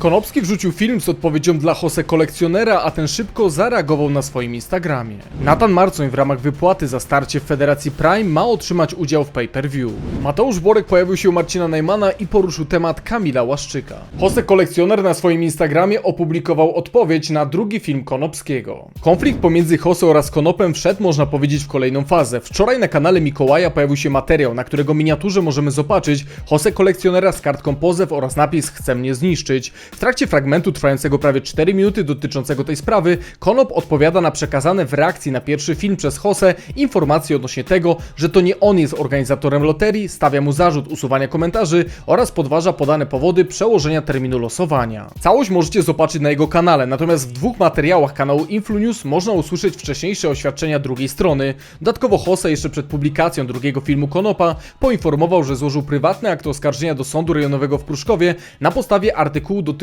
Konopski wrzucił film z odpowiedzią dla Jose kolekcjonera, a ten szybko zareagował na swoim Instagramie. Natan Marcoń w ramach wypłaty za starcie w Federacji Prime ma otrzymać udział w pay-per-view. Mateusz Borek pojawił się u Marcina Najmana i poruszył temat Kamila Łaszczyka. Jose kolekcjoner na swoim Instagramie opublikował odpowiedź na drugi film Konopskiego. Konflikt pomiędzy Jose oraz Konopem wszedł, można powiedzieć, w kolejną fazę. Wczoraj na kanale Mikołaja pojawił się materiał, na którego miniaturze możemy zobaczyć Jose kolekcjonera z kartką pozew oraz napis Chce mnie zniszczyć. W trakcie fragmentu trwającego prawie 4 minuty dotyczącego tej sprawy, Konop odpowiada na przekazane w reakcji na pierwszy film przez Jose informacje odnośnie tego, że to nie on jest organizatorem loterii, stawia mu zarzut usuwania komentarzy oraz podważa podane powody przełożenia terminu losowania. Całość możecie zobaczyć na jego kanale, natomiast w dwóch materiałach kanału InfluNews można usłyszeć wcześniejsze oświadczenia drugiej strony. Dodatkowo Jose jeszcze przed publikacją drugiego filmu Konopa poinformował, że złożył prywatny akt oskarżenia do sądu rejonowego w Pruszkowie na podstawie artykułu dotyczącego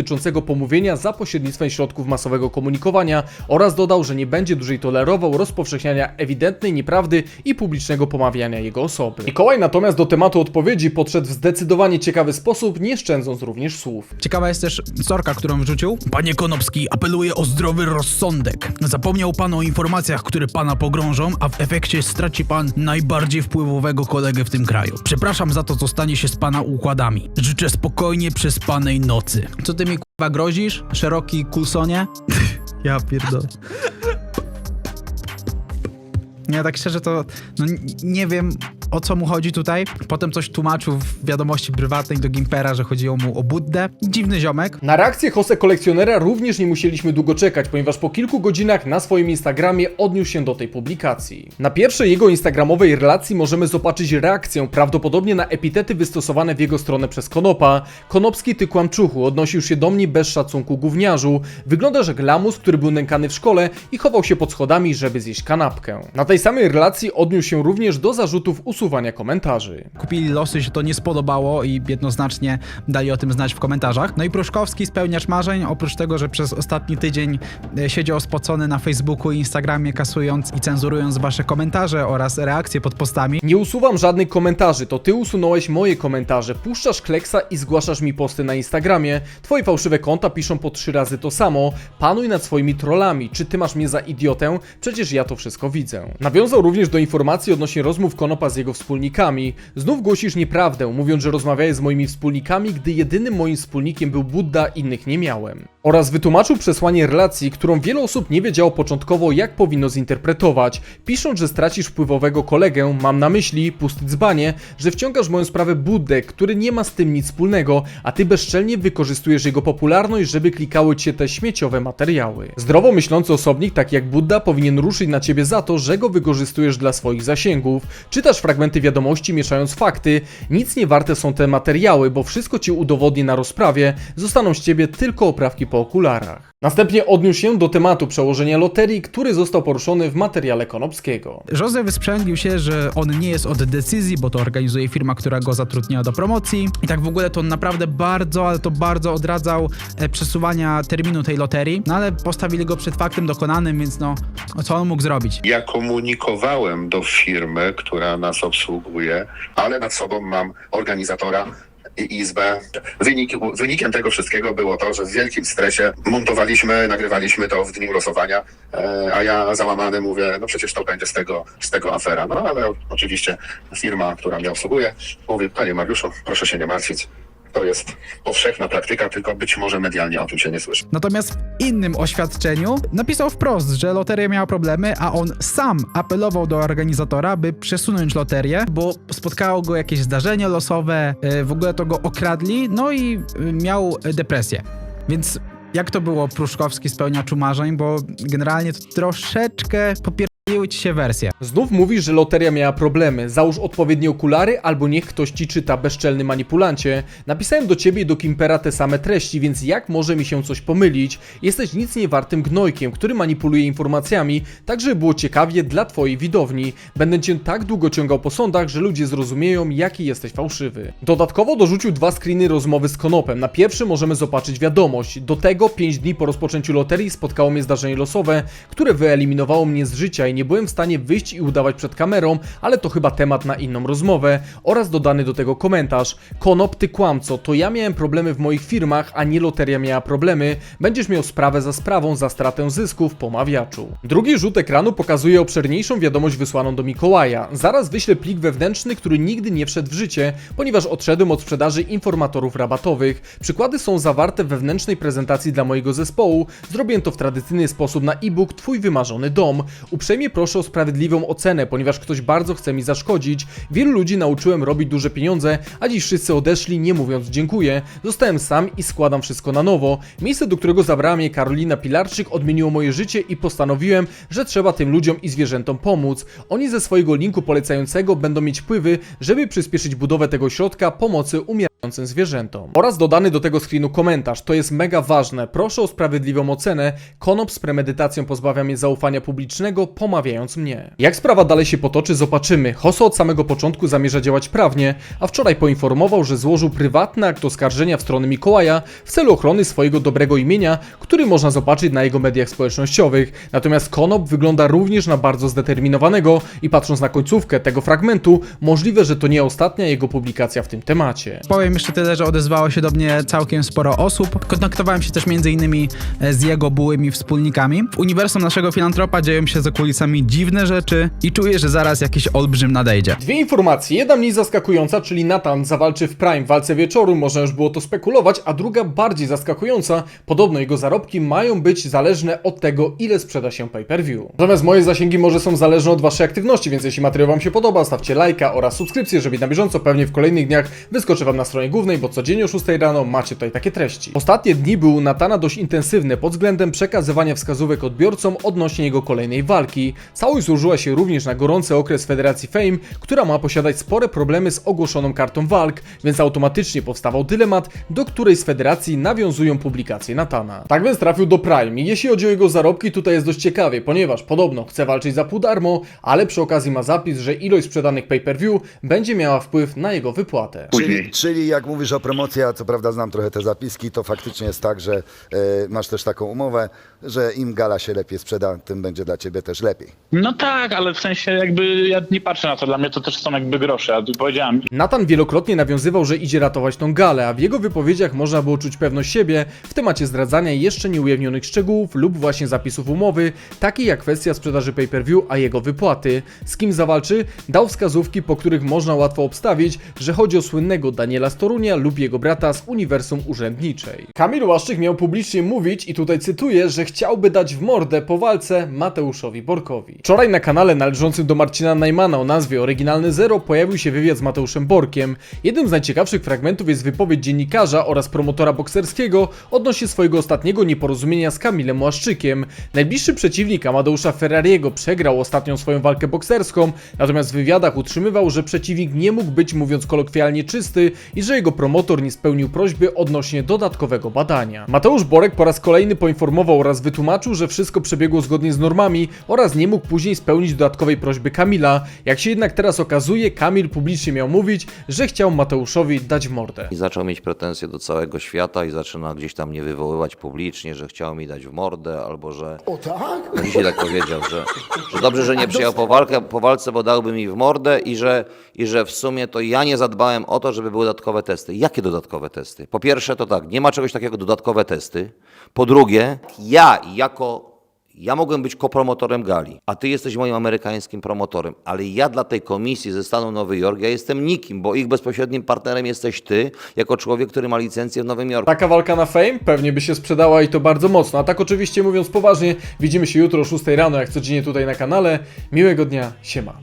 pomówienia za pośrednictwem środków masowego komunikowania oraz dodał, że nie będzie dłużej tolerował rozpowszechniania ewidentnej nieprawdy i publicznego pomawiania jego osoby. Mikołaj natomiast do tematu odpowiedzi podszedł w zdecydowanie ciekawy sposób, nie szczędząc również słów. Ciekawa jest też sorka, którą wrzucił. Panie Konopski, apeluję o zdrowy rozsądek. Zapomniał pan o informacjach, które pana pogrążą, a w efekcie straci pan najbardziej wpływowego kolegę w tym kraju. Przepraszam za to, co stanie się z pana układami. Życzę spokojnie przespanej nocy. Co ty mi kurwa grozisz? Szeroki Coulsonie? ja pierdolę. Nie, tak szczerze to no, nie wiem o co mu chodzi tutaj. Potem coś tłumaczył w wiadomości prywatnej do Gimpera, że chodziło mu o Buddę. Dziwny ziomek. Na reakcję Jose kolekcjonera również nie musieliśmy długo czekać, ponieważ po kilku godzinach na swoim Instagramie odniósł się do tej publikacji. Na pierwszej jego instagramowej relacji możemy zobaczyć reakcję, prawdopodobnie na epitety wystosowane w jego stronę przez Konopa. Konopski ty kłamczuchu, odnosił się do mnie bez szacunku gówniarzu. Wyglądasz jak lamus, który był nękany w szkole i chował się pod schodami, żeby zjeść kanapkę. Na tej samej relacji odniósł się również do zarzutów usuwania komentarzy. Kupili losy, się to nie spodobało i jednoznacznie dali o tym znać w komentarzach. No i Pruszkowski, spełniacz marzeń, oprócz tego, że przez ostatni tydzień e, siedział spocony na Facebooku i Instagramie, kasując i cenzurując wasze komentarze oraz reakcje pod postami, Nie usuwam żadnych komentarzy, to ty usunąłeś moje komentarze, puszczasz kleksa i zgłaszasz mi posty na Instagramie. Twoje fałszywe konta piszą po trzy razy to samo. Panuj nad swoimi trollami. Czy ty masz mnie za idiotę? Przecież ja to wszystko widzę. Nawiązał również do informacji odnośnie rozmów Konopa z jego wspólnikami. Znów głosisz nieprawdę, mówiąc, że rozmawiałeś z moimi wspólnikami, gdy jedynym moim wspólnikiem był Budda, innych nie miałem. Oraz wytłumaczył przesłanie relacji, którą wiele osób nie wiedziało początkowo, jak powinno zinterpretować. Pisząc, że stracisz wpływowego kolegę, mam na myśli, pusty dzbanie, że wciągasz moją sprawę Buddę, który nie ma z tym nic wspólnego, a ty bezczelnie wykorzystujesz jego popularność, żeby klikały ci się te śmieciowe materiały. Zdrowo myślący osobnik, taki jak Budda, powinien ruszyć na ciebie za to, że go wykorzystujesz dla swoich zasięgów. Czytasz fragmenty wiadomości, mieszając fakty. Nic nie warte są te materiały, bo wszystko ci udowodni na rozprawie, zostaną z ciebie tylko oprawki po okularach. Następnie odniósł się do tematu przełożenia loterii, który został poruszony w materiale Konopskiego. Józef wysprzęglił się, że on nie jest od decyzji, bo to organizuje firma, która go zatrudnia do promocji. I tak w ogóle to on naprawdę bardzo, ale to bardzo odradzał e, przesuwania terminu tej loterii. No ale postawili go przed faktem dokonanym, więc no, co on mógł zrobić? Ja komunikowałem do firmy, która nas obsługuje, ale nad sobą mam organizatora i izbę. Wynik, wynikiem tego wszystkiego było to, że w wielkim stresie montowaliśmy, nagrywaliśmy to w dniu losowania, e, a ja załamany mówię, no przecież to będzie z tego, z tego afera. No ale oczywiście firma, która mnie obsługuje, mówi, panie Mariuszu, proszę się nie martwić. To jest powszechna praktyka, tylko być może medialnie o tym się nie słyszy. Natomiast w innym oświadczeniu napisał wprost, że loteria miała problemy, a on sam apelował do organizatora, by przesunąć loterię, bo spotkało go jakieś zdarzenie losowe, e, w ogóle to go okradli, no i e, miał depresję. Więc jak to było Pruszkowski spełniaczu marzeń, bo generalnie to troszeczkę popierdoliły ci się wersje. Znów mówisz, że loteria miała problemy. Załóż odpowiednie okulary, albo niech ktoś ci czyta, bezczelny manipulancie. Napisałem do ciebie i do Kimpera te same treści, więc jak może mi się coś pomylić? Jesteś nic nie wartym gnojkiem, który manipuluje informacjami, tak żeby było ciekawie dla twojej widowni. Będę cię tak długo ciągał po sądach, że ludzie zrozumieją, jaki jesteś fałszywy. Dodatkowo dorzucił dwa screeny rozmowy z Konopem. Na pierwszym możemy zobaczyć wiadomość. Do tego 5 dni po rozpoczęciu loterii spotkało mnie zdarzenie losowe, które wyeliminowało mnie z życia i nie byłem w stanie wyjść i udawać przed kamerą, ale to chyba temat na inną rozmowę. Oraz dodany do tego komentarz. Konop, ty kłamco, to ja miałem problemy w moich firmach, a nie loteria miała problemy. Będziesz miał sprawę za sprawą za stratę zysków po mawiaczu. Drugi rzut ekranu pokazuje obszerniejszą wiadomość wysłaną do Mikołaja. Zaraz wyślę plik wewnętrzny, który nigdy nie wszedł w życie, ponieważ odszedłem od sprzedaży informatorów rabatowych. Przykłady są zawarte w wewnętrznej prezentacji dla mojego zespołu. Zrobię to w tradycyjny sposób na e-book Twój wymarzony dom. Uprzejmie proszę o sprawiedliwą ocenę, ponieważ ktoś bardzo chce mi zaszkodzić. Wielu ludzi nauczyłem robić duże pieniądze, a dziś wszyscy odeszli nie mówiąc dziękuję. Zostałem sam i składam wszystko na nowo. Miejsce, do którego zabrała mnie Karolina Pilarczyk odmieniło moje życie i postanowiłem, że trzeba tym ludziom i zwierzętom pomóc. Oni ze swojego linku polecającego będą mieć wpływy, żeby przyspieszyć budowę tego środka pomocy umierającym zwierzętom. Oraz dodany do tego screenu komentarz. To jest mega ważne. Proszę o sprawiedliwą ocenę. Konop z premedytacją pozbawia mnie zaufania publicznego, pomawiając mnie. Jak sprawa dalej się potoczy, zobaczymy. Hosso od samego początku zamierza działać prawnie, a wczoraj poinformował, że złożył prywatny akt oskarżenia w stronę Mikołaja w celu ochrony swojego dobrego imienia, który można zobaczyć na jego mediach społecznościowych. Natomiast Konop wygląda również na bardzo zdeterminowanego i patrząc na końcówkę tego fragmentu, możliwe, że to nie ostatnia jego publikacja w tym temacie. Powiem jeszcze tyle, że odezwało się do mnie całkiem sporo osób. Kontaktowałem się też między innymi e, z jego byłymi wspólnikami. W uniwersum naszego filantropa dzieją się za kulisami dziwne rzeczy i czuję, że zaraz jakiś olbrzym nadejdzie. Dwie informacje, jedna mniej zaskakująca, czyli Nathan zawalczy w Prime w walce wieczoru, można już było to spekulować, a druga bardziej zaskakująca, podobno jego zarobki mają być zależne od tego, ile sprzeda się pay-per-view. Natomiast moje zasięgi może są zależne od waszej aktywności, więc jeśli materiał wam się podoba, stawcie lajka oraz subskrypcję, żeby na bieżąco, pewnie w kolejnych dniach wyskoczę wam na stronie głównej, bo codziennie o 6 rano macie tutaj takie treści. Ostatnie dni były u Natana dość intensywne pod względem przekazywania wskazówek odbiorcom odnośnie jego kolejnej walki. Całość złożyła się również na gorący okres Federacji Fame, która ma posiadać spore problemy z ogłoszoną kartą walk, więc automatycznie powstawał dylemat, do której z Federacji nawiązują publikacje Natana. Tak więc trafił do Prime jeśli chodzi o jego zarobki, tutaj jest dość ciekawie, ponieważ podobno chce walczyć za pół darmo, ale przy okazji ma zapis, że ilość sprzedanych pay-per-view będzie miała wpływ na jego wypłatę. Później. Czyli jak mówisz o promocji, a co prawda znam trochę te zapiski, to faktycznie jest tak, że e, masz też taką umowę, że im gala się lepiej sprzeda, tym będzie dla ciebie też lepiej. No tak, ale w sensie jakby ja nie patrzę na to, dla mnie to też są jakby grosze. Ja tu powiedziałem, Nathan wielokrotnie nawiązywał, że idzie ratować tą galę, a w jego wypowiedziach można było czuć pewność siebie w temacie zdradzania jeszcze nieujawnionych szczegółów lub właśnie zapisów umowy, takiej jak kwestia sprzedaży pay-per-view, a jego wypłaty. Z kim zawalczy? Dał wskazówki, po których można łatwo obstawić, że chodzi o słynnego Daniela Storunia lub jego brata z Uniwersum Urzędniczej. Kamil Łaszczyk miał publicznie mówić, i tutaj cytuję, że chciałby dać w mordę po walce Mateuszowi Borkowi. Wczoraj na kanale należącym do Marcina Najmana o nazwie Oryginalny Zero pojawił się wywiad z Mateuszem Borkiem. Jednym z najciekawszych fragmentów jest wypowiedź dziennikarza oraz promotora bokserskiego odnośnie swojego ostatniego nieporozumienia z Kamilem Łaszczykiem. Najbliższy przeciwnik Amadeusza Ferrariego przegrał ostatnią swoją walkę bokserską, natomiast w wywiadach utrzymywał, że przeciwnik nie mógł być, mówiąc kolokwialnie, czysty i że jego promotor nie spełnił prośby odnośnie dodatkowego badania. Mateusz Borek po raz kolejny poinformował oraz wytłumaczył, że wszystko przebiegło zgodnie z normami oraz nie mógł później spełnić dodatkowej prośby Kamila. Jak się jednak teraz okazuje, Kamil publicznie miał mówić, że chciał Mateuszowi dać w mordę. I zaczął mieć pretensje do całego świata i zaczyna gdzieś tam mnie wywoływać publicznie, że chciał mi dać w mordę, albo że... O tak? Dzisiaj tak powiedział, że, że dobrze, że nie przyjął po, walkę, po walce, bo dałby mi w mordę i że, i że w sumie to ja nie zadbałem o to, żeby były dodatkowe testy. Jakie dodatkowe testy? Po pierwsze to tak, nie ma czegoś takiego dodatkowe testy. Po drugie, ja jako ja mogłem być kopromotorem gali, a ty jesteś moim amerykańskim promotorem, ale ja dla tej komisji ze stanu Nowy Jork, ja jestem nikim, bo ich bezpośrednim partnerem jesteś ty, jako człowiek, który ma licencję w Nowym Jorku. Taka walka na fame pewnie by się sprzedała i to bardzo mocno. A tak oczywiście mówiąc poważnie, widzimy się jutro o 6 rano, jak codziennie tutaj na kanale. Miłego dnia, siema.